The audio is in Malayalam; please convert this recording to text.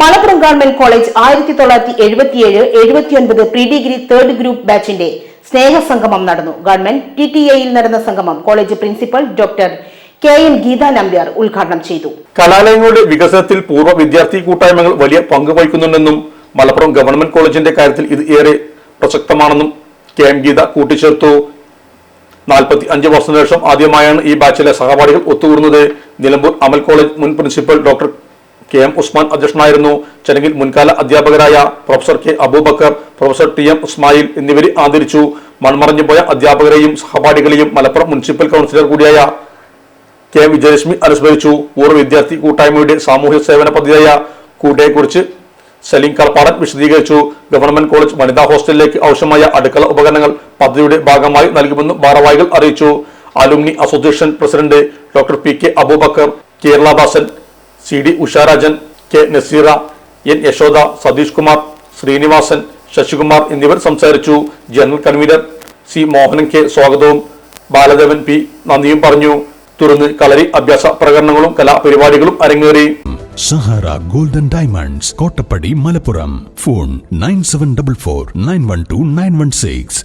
മലപ്പുറം ഗവൺമെന്റ് കോളേജ് ആയിരത്തി തൊള്ളായിരത്തി എഴുപത്തിയേഴ് എഴുപത്തിയൊൻപത് പ്രീ ഡിഗ്രി തേർഡ് ഗ്രൂപ്പ് ബാച്ചിന്റെ സ്നേഹസംഗമം നടന്നു. ഗവൺമെന്റ് ടി ടി എയിൽ നടന്ന സംഗമം college principal doctor K N Geetha Nambiar ഉദ്ഘാടനം ചെയ്തു. കലാലയങ്ങളുടെ വികസനത്തിൽ പൂർവ വിദ്യാർത്ഥി കൂട്ടായ്മകൾ വലിയ പങ്ക് വഹിക്കുന്നുണ്ടെന്നും മലപ്പുറം ഗവൺമെന്റ് കോളേജിന്റെ കാര്യത്തിൽ ഇത് ഏറെ പ്രസക്തമാണെന്നും കെ എം ഗീത കൂട്ടിച്ചേർത്തു. നാൽപ്പത്തി അഞ്ച് വർഷത്തിനു ശേഷം ആദ്യമായാണ് ഈ ബാച്ചിലെ സഹപാഠികൾ ഒത്തുകൂടുന്നത്. നിലമ്പൂർ അമൽ കോളേജ് മുൻ principal doctor K M Usman അധ്യക്ഷനായിരുന്നു. ചടങ്ങിൽ മുൻകാല അധ്യാപകരായ professor K Abubakar professor T M Ismail എന്നിവരെ ആദരിച്ചു. മൺമറഞ്ഞുപോയ അധ്യാപകരെയും സഹപാഠികളെയും മലപ്പുറം മുനിസിപ്പൽ കൗൺസിലർ കൂടിയായ കെ വിജയലക്ഷ്മി അനുസ്മരിച്ചു. പൂർവ വിദ്യാർത്ഥി കൂട്ടായ്മയുടെ സാമൂഹ്യ സേവന പദ്ധതിയായ കൂട്ടയെക്കുറിച്ച് സലീം കളപ്പാടൻ വിശദീകരിച്ചു. ഗവൺമെന്റ് കോളേജ് വനിതാ ഹോസ്റ്റലിലേക്ക് ആവശ്യമായ അടുക്കള ഉപകരണങ്ങൾ പദ്ധതിയുടെ ഭാഗമായി നൽകുമെന്ന് ഭാരവാഹികൾ അറിയിച്ചു. Alumni association president doctor P K Abubakar Keraladasan C D Usharajan K Naseera N Yashoda Satheesh Kumar Srinivasan Sasikumar എന്നിവർ സംസാരിച്ചു. General convener C Mohanan K സ്വാഗതവും. ബാലദേവൻ പി നന്ദിയും പറഞ്ഞു. തുടർന്ന് കളരി അഭ്യാസ പ്രകടനങ്ങളും കലാപരിപാടികളും അരങ്ങേറി. Sahara golden diamonds Kottappadi Malappuram. Phone nine seven double four nine one two nine one six.